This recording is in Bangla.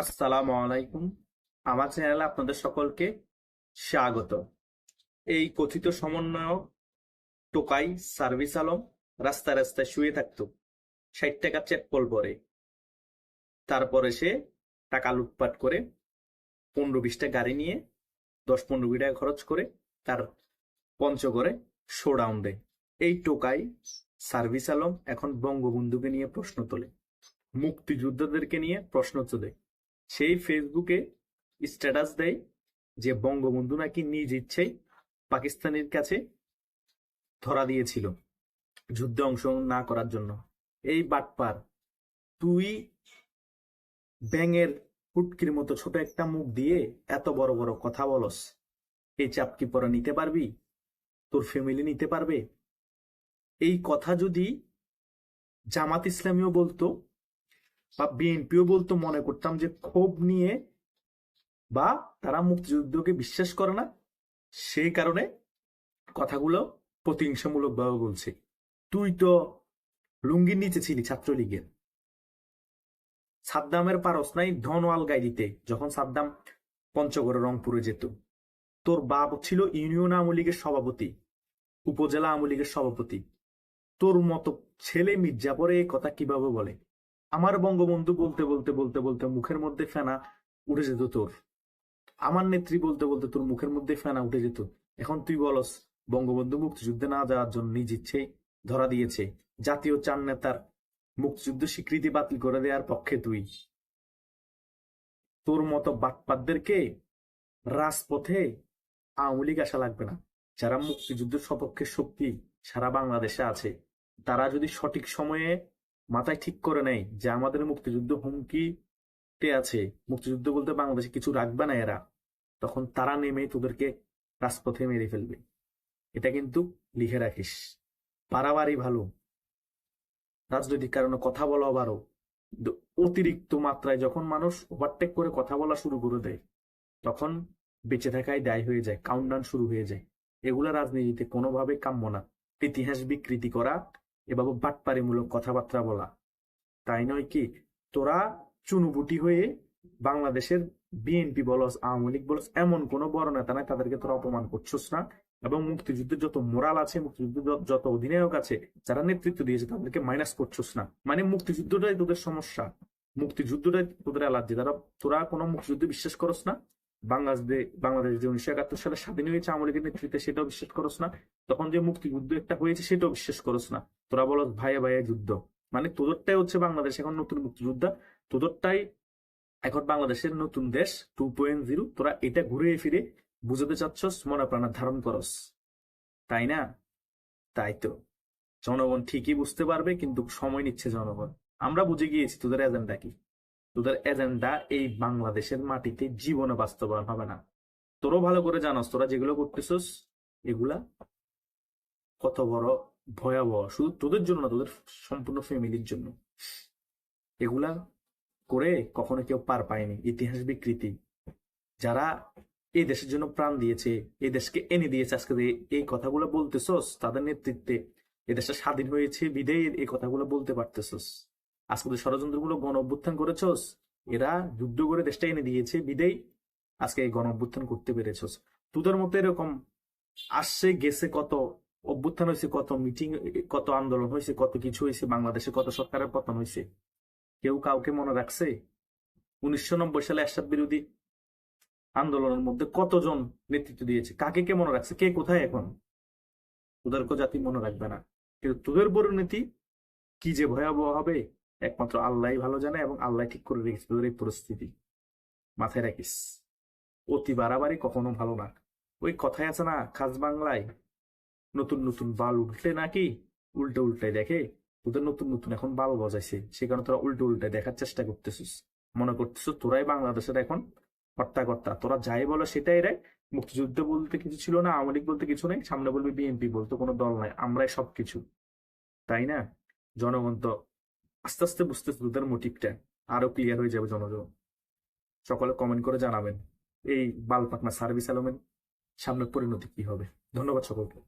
আসসালামু আলাইকুম। আমার চ্যানেলে আপনাদের সকলকে স্বাগত। এই কথিত সমন্বয়ক টোকাই সার্ভিস আলম রাস্তায় রাস্তায় শুয়ে থাকতো। ষাট টাকা চেকপল পরে। তারপরে সে টাকা লুটপাট করে পনেরো বিশটা গাড়ি নিয়ে দশ পনেরো কোটি টাকা খরচ করে তার পঞ্চগড়ে শোডাউন দেয়। এই টোকাই সার্ভিস আলম এখন বঙ্গবন্ধুকে নিয়ে প্রশ্ন তোলে। মুক্তিযোদ্ধাদেরকে নিয়ে প্রশ্ন তোলে। সেই ফেসবুকে স্ট্যাটাস দেয় যে বঙ্গবন্ধু নাকি নিজ ইচ্ছেই পাকিস্তানের কাছে ধরা দিয়েছিল যুদ্ধে অংশগ্রহণ না করার জন্য। এই বাটপার, তুই ব্যাঙের ফুটকির মতো ছোট একটা মুখ দিয়ে এত বড় বড় কথা বলস। এই চাপ কি পরে নিতে পারবি? তোর ফ্যামিলি নিতে পারবে? এই কথা যদি জামাত ইসলামীও বলতো বা বিএনপিও বলতো, মনে করতাম যে ক্ষোভ নিয়ে বা তারা মুক্তিযুদ্ধকে বিশ্বাস করে না সেই কারণে কথাগুলো প্রতিহিংসামূলক ভাবে বলছে। তুই তো লুঙ্গির নিচে ছিলি ছাত্রলীগের। সাদ্দামের পারস নাই ধনওয়াল গাইদিতে যখন সাদ্দাম পঞ্চগড়ে রংপুরে যেত। তোর বাপ ছিল ইউনিয়ন আওয়ামী লীগের সভাপতি, উপজেলা আওয়ামী লীগের সভাপতি। তোর মতো ছেলে মির্জাপুরে এই কথা কীভাবে বলে? আমার বঙ্গবন্ধু বলতে বলতে বলতে বলতে মুখের মধ্যে ফেনা উঠে যেত তোর। আমার নেত্রী বলতে বলতে তোর মুখের মধ্যে ফেনা উঠে যেত। এখন তুই বলস, বঙ্গবন্ধু মুক্তিযুদ্ধে না যাওয়ার জন্য নিজ ইচ্ছেই ধরা দিয়েছে। জাতীয় চার নেতার মুক্তিযুদ্ধ স্বীকৃতি বাতিল করে দেওয়ার পক্ষে তুই। তোর মতো বাটপাতদেরকে রাজপথে আওয়ামী লীগ আসা লাগবে না। যারা মুক্তিযুদ্ধের সপক্ষে শক্তি সারা বাংলাদেশে আছে, তারা যদি সঠিক সময়ে মাথায় ঠিক করে নেয় যে আমাদের মুক্তিযুদ্ধ হুমকিতে আছে। মুক্তিযুদ্ধ বলতে বাংলাদেশে কিছু রাখবে না এরা। তখন তারা নেমে তোদেরকে রাজপথে মেরে ফেলবে। এটা কিন্তু লিখে রাখিস। বাড়াবাড়ি ভালো। রাজনৈতিক কারণে কথা বলা বারো। কিন্তু অতিরিক্ত মাত্রায় যখন মানুষ ওভারটেক করে কথা বলা শুরু করে দেয়, তখন বেঁচে থাকায় দায় হয়ে যায় কাউন্টডাউন শুরু হয়ে যায়। এগুলা রাজনীতিতে কোনোভাবে কাম্য না। ইতিহাস বিকৃতি করা এভাবে বাটপারিমূলক কথাবার্তা বলা। তাই নয় কি, তোরা চুনুবুটি হয়ে বাংলাদেশের বিএনপি বলস, আওয়ামী লীগ বলস, এমন কোন বড় নেতা নাই তাদেরকে তোরা অপমান করছস না। এবং মুক্তিযুদ্ধের যত মোরাল আছে মুক্তিযুদ্ধের যত- অধিনায়ক আছে, যারা নেতৃত্ব দিয়েছে, তাদেরকে মাইনাস করছস না। মানে মুক্তিযুদ্ধটাই তোদের সমস্যা। মুক্তিযুদ্ধটাই তোদের অ্যালার্জি তারা, তোরা কোনো মুক্তিযুদ্ধে বিশ্বাস করস না? বাংলাদেশ বাংলাদেশ যে উনিশশো একাত্তর সালে স্বাধীন হয়েছে আওয়ামী লীগের নেতৃত্বে সেটাও বিশ্বাস করস না? তখন যে মুক্তিযুদ্ধ একটা হয়েছে, সেটাও বিশ্বাস করস না। তোরা বলো ভাইয়া ভাইয়া যুদ্ধ। মানে তোদেরটাই হচ্ছে বাংলাদেশ এখন নতুন মুক্তিযোদ্ধা। তোদেরটাই এখন বাংলাদেশের নতুন দেশ টু পয়েন্ট জিরো তোরা এটা ঘুরে ফিরে বুঝাতে চাচ্ছস, মনে প্রাণা ধারণ করস। তাই না? তাই তো। জনগণ ঠিকই বুঝতে পারবে, কিন্তু সময় নিচ্ছে জনগণ। আমরা বুঝে গিয়েছি তোদের এজেন্ডা কি। তোদের এজেন্ডা এই বাংলাদেশের মাটিতে জীবনে বাস্তবায়ন হবে না। তোরও ভালো করে জানোস, তোরা যেগুলো করতেছস, এগুলা কত বড় ভয়াবহ। শুধু তোদের জন্য না, তোদের সম্পূর্ণ ফ্যামিলির জন্য। এগুলা করে কখনো কেউ পার পায়নি। ইতিহাস বিকৃতি। যারা এই দেশের জন্য প্রাণ দিয়েছে, এই দেশকে এনে দিয়েছে, আজকে এই কথাগুলো বলতেছস, তাদের নেতৃত্বে এই দেশটা স্বাধীন হয়েছে বিদেয় এই কথাগুলো বলতে পারতেছস। আজকে যে ষড়যন্ত্রমূলক গণ অভ্যুত্থান করেছস, এরা যুদ্ধ করে দেশটা এনে দিয়েছে বিদেয় আজকে এই গণ অভ্যুত্থান করতে পেরেছস। তোদের মতো এরকম আসছে, গেছে কত অভ্যুত্থান হয়েছে, কত মিটিং কত আন্দোলন হয়েছে, কত কিছু হয়েছে, বাংলাদেশে কত সরকারের পতন হয়েছে। কেউ কাউকে মনে রাখছে? উনিশশো নব্বই সালে এরশাদ বিরোধী আন্দোলনের মধ্যে কতজন নেতৃত্ব দিয়েছে? কাকে কে মনে রাখছে? কে কোথায় এখন? তোদেরকে জাতি মনে রাখবে না। কিন্তু তোদের পরিণতি কি যে ভয়াবহ হবে, একমাত্র আল্লাহ ভালো জানে এবং আল্লাহ ঠিক করে রেখেছে তোদের এই পরিস্থিতি। মাথায় রাখিস। অতি বাড়াবাড়ি কখনো ভালো না। ওই কথাই আছে না, খাস বাংলায় নতুন নতুন বাল উঠলে নাকি উল্টে উল্টে দেখে? তোদের নতুন নতুন এখন বাল বজাইছে সে কারণে তোরা উল্টে উল্টে দেখার চেষ্টা করতেছিস। মনে করতেছিস তোরাই বাংলাদেশের এখন কর্তা তোরা যাই বলো সেটাই রে। মুক্তিযুদ্ধ বলতে কিছু ছিল না, আওয়ামী বলতে কিছু নেই, সামনে বলবি বিএনপি বলতে কোনো দল নাই, আমরাই সবকিছু। তাই না? জনগণ তো আস্তে আস্তে বুঝতেছে তোদের মোটিভটা আরও ক্লিয়ার হয়ে যাবে জনগণ। সকলে কমেন্ট করে জানাবেন, এই বাল পাকনা সার্ভিস আলমের সামনের পরিণতি কি হবে? ধন্যবাদ সকলকে।